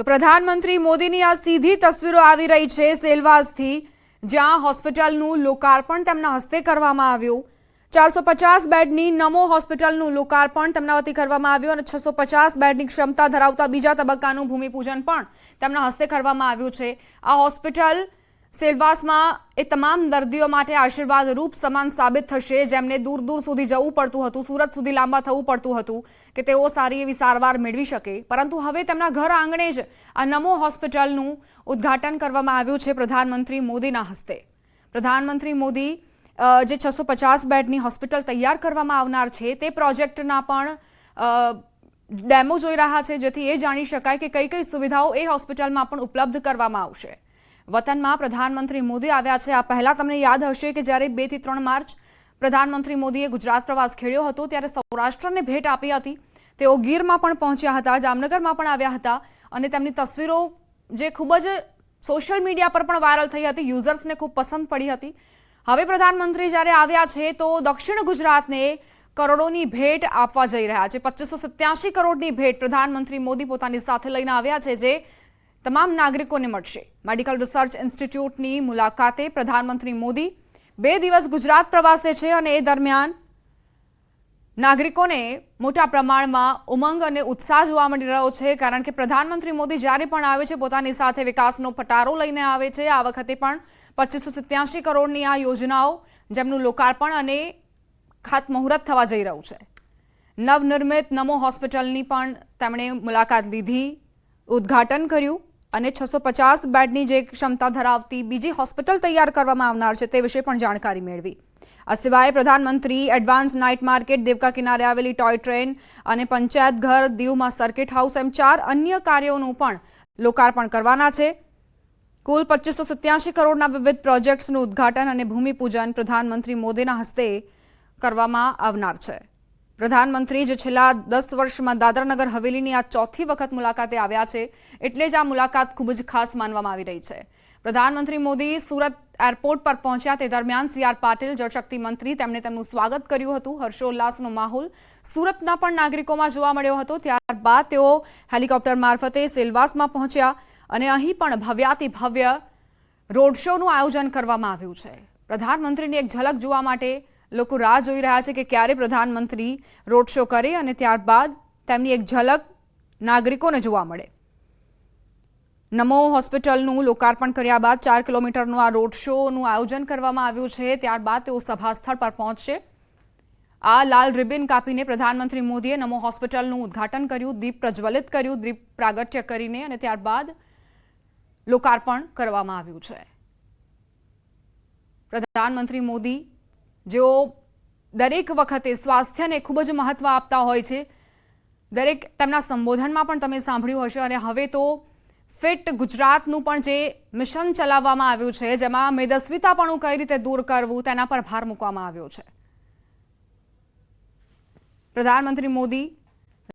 તો પ્રધાનમંત્રી મોદીની આ સીધી તસવીરો આવી રહી છે સેલવાસથી, જ્યાં હોસ્પિટલનું લોકાર્પણ તેમના હસ્તે કરવામાં આવ્યું. ચારસો પચાસ બેડની નમો હોસ્પિટલનું લોકાર્પણ તેમના વતી કરવામાં આવ્યું અને છસો પચાસ બેડની ક્ષમતા ધરાવતા બીજા તબક્કાનું ભૂમિપૂજન પણ તેમના હસ્તે કરવામાં આવ્યું છે. આ હોસ્પિટલ સેલવાસમાં એ તમામ દર્દીઓ માટે આશીર્વાદ રૂપ સમાન સાબિત થશે, જેમને દૂર દૂર સુધી જવું પડતું હતું, સુરત સુધી લાંબા થવું પડતું હતું કે તેઓ સારી એવી સારવાર મેળવી શકે. પરંતુ હવે તેમના ઘર આંગણે જ આ નમો હોસ્પિટલનું ઉદ્ઘાટન કરવામાં આવ્યું છે પ્રધાનમંત્રી મોદીના હસ્તે. પ્રધાનમંત્રી મોદી જે છસો પચાસ બેડની હોસ્પિટલ તૈયાર કરવામાં આવનાર છે, તે પ્રોજેક્ટના પણ ડેમો જોઈ રહ્યા છે, જેથી એ જાણી શકાય કે કઈ કઈ સુવિધાઓ એ હોસ્પિટલમાં પણ ઉપલબ્ધ કરવામાં આવશે. વતનમાં પ્રધાનમંત્રી મોદી આવ્યા છે. આ પહેલા તમને યાદ હશે કે જ્યારે બેથી ત્રણ માર્ચ પ્રધાનમંત્રી મોદીએ ગુજરાત પ્રવાસ ખેડ્યો હતો, ત્યારે સૌરાષ્ટ્રને ભેટ આપી હતી. તેઓ ગીરમાં પણ પહોંચ્યા હતા, જામનગરમાં પણ આવ્યા હતા અને તેમની તસવીરો જે ખૂબ જ સોશિયલ મીડિયા પર પણ વાયરલ થઈ હતી, યુઝર્સને ખૂબ પસંદ પડી હતી. હવે પ્રધાનમંત્રી જ્યારે આવ્યા છે, તો દક્ષિણ ગુજરાતને કરોડોની ભેટ આપવા જઈ રહ્યા છે. પચીસો સત્યાસી કરોડની ભેટ પ્રધાનમંત્રી મોદી પોતાની સાથે લઈને આવ્યા છે, જે તમામ નાગરિકોને મળશે. મેડિકલ રિસર્ચ ઇન્સ્ટિટ્યૂટની મુલાકાતે પ્રધાનમંત્રી મોદી બે દિવસ ગુજરાત પ્રવાસે છે અને એ દરમિયાન નાગરિકોને મોટા પ્રમાણમાં ઉમંગ અને ઉત્સાહ જોવા મળી રહ્યો છે. કારણ કે પ્રધાનમંત્રી મોદી જ્યારે પણ આવે છે, પોતાની સાથે વિકાસનો પટારો લઈને આવે છે. આ વખતે પણ પચીસો સત્યાસી કરોડની આ યોજનાઓ જેમનું લોકાર્પણ અને ખાતમુહૂર્ત થવા જઈ રહ્યું છે. નવનિર્મિત નમો હોસ્પિટલની પણ તેમણે મુલાકાત લીધી, ઉદ્ઘાટન કર્યું. અને છસો પચાસ બેડની જે ક્ષમતા ધરાવતી બીજી હોસ્પિટલ તૈયાર કરવામાં આવનાર છે તે વિશે પણ જાણકારી મેળવી. આ સિવાય પ્રધાનમંત્રી એડવાન્સ નાઇટ માર્કેટ દેવકા કિનારે આવેલી ટોય ટ્રેન અને પંચાયત ઘર દીવમાં સર્કિટ હાઉસ એમ ચાર અન્ય કાર્યોનું પણ લોકાર્પણ કરવાના છે. કુલ પચીસો સત્યાસી કરોડના વિવિધ પ્રોજેક્ટ્સનું ઉદ્ઘાટન અને ભૂમિપૂજન પ્રધાનમંત્રી મોદીના હસ્તે કરવામાં આવનાર છે. પ્રધાનમંત્રી જે છેલ્લા દસ વર્ષમાં દાદરાનગર હવેલીની આ ચોથી વખત મુલાકાતે આવ્યા છે, એટલે જ આ મુલાકાત ખૂબ જ ખાસ માનવામાં આવી રહી છે. પ્રધાનમંત્રી મોદી સુરત એરપોર્ટ પર પહોંચ્યા તે દરમિયાન સી આર પાટીલ, જળશક્તિ મંત્રી, તેમણે તેમનું સ્વાગત કર્યું હતું. હર્ષોલ્લાસનો માહોલ સુરતના પણ નાગરિકોમાં જોવા મળ્યો હતો. ત્યારબાદ તેઓ હેલિકોપ્ટર મારફતે સેલવાસમાં પહોંચ્યા અને અહીં પણ ભવ્યાતિ ભવ્ય રોડ શોનું આયોજન કરવામાં આવ્યું છે. પ્રધાનમંત્રીની એક ઝલક જોવા માટે લોકો રાહ જોઈ રહ્યા છે કે ક્યારે પ્રધાનમંત્રી રોડ શો કરે અને ત્યારબાદ તેમની એક ઝલક નાગરિકોને જોવા મળે. નમો હોસ્પિટલનું લોકાર્પણ કર્યા બાદ ચાર કિલોમીટરનું આ રોડ શોનું આયોજન કરવામાં આવ્યું છે. ત્યારબાદ તેઓ સભાસ્થળ પર પહોંચશે. આ લાલ રિબિન કાપીને પ્રધાનમંત્રી મોદીએ નમો હોસ્પિટલનું ઉદ્ઘાટન કર્યું, દીપ પ્રજ્વલિત કર્યું, દીપ પ્રાગટ્ય કરીને અને ત્યારબાદ લોકાર્પણ કરવામાં આવ્યું છે. પ્રધાનમંત્રી મોદી જેઓ દરેક વખતે સ્વાસ્થ્યને ખૂબ જ મહત્વ આપતા હોય છે. દરેક તેમના સંબોધનમાં પણ તમે સાંભળ્યું હશે અને હવે તો ફિટ ગુજરાતનું પણ જે મિશન ચલાવવામાં આવ્યું છે, જેમાં મેદસ્વીતાપણું કઈ રીતે દૂર કરવું તેના પર ભાર મૂકવામાં આવ્યો છે. પ્રધાનમંત્રી મોદી